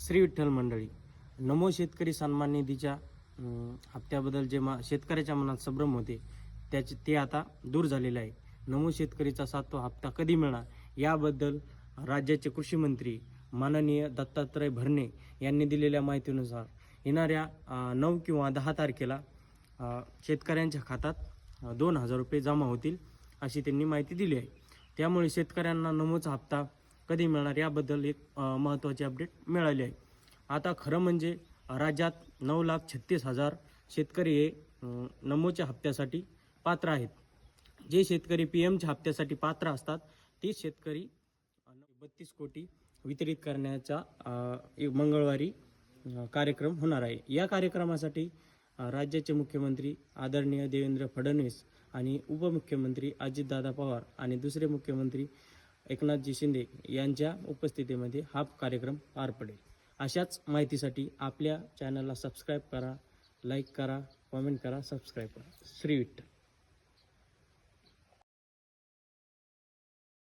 श्री विठ्ठल मंडळी नमो शेतकरी सन्मान निधीच्या हप्त्याबद्दल जे मा शेतकऱ्याच्या मनात संभ्रम होते त्याचे ते आता दूर झालेले आहे. नमो शेतकरीचा सातवा हप्ता कधी मिळणार? याबद्दल राज्याचे कृषी मंत्री माननीय दत्तात्रय भरणे यांनी दिलेल्या माहितीनुसार येणाऱ्या नऊ किंवा दहा तारखेला शेतकऱ्यांच्या खात्यात दोन हजार रुपये जमा होतील अशी त्यांनी माहिती दिली आहे. त्यामुळे शेतकऱ्यांना नमोचा हप्ता कधी मिळणार याबद्दल एक महत्त्वाची अपडेट मिळाली आहे. आता खरं म्हणजे राज्यात नऊ लाख छत्तीस हजार शेतकरी हे नमोच्या हप्त्यासाठी पात्र आहेत. जे शेतकरी पी एमच्या हप्त्यासाठी पात्र असतात ते शेतकरी बत्तीस कोटी वितरित करण्याचा एक मंगळवारी कार्यक्रम होणार आहे. या कार्यक्रमासाठी राज्याचे मुख्यमंत्री आदरणीय देवेंद्र फडणवीस आणि उपमुख्यमंत्री अजितदादा पवार आणि दुसरे मुख्यमंत्री एकनाथजी शिंदे यांच्या उपस्थितीमध्ये हा कार्यक्रम पार पडेल. अशाच माहितीसाठी आपल्या चॅनलला सबस्क्राईब करा लाईक करा कॉमेंट करा सबस्क्राईब करा. श्री विठ्ठल.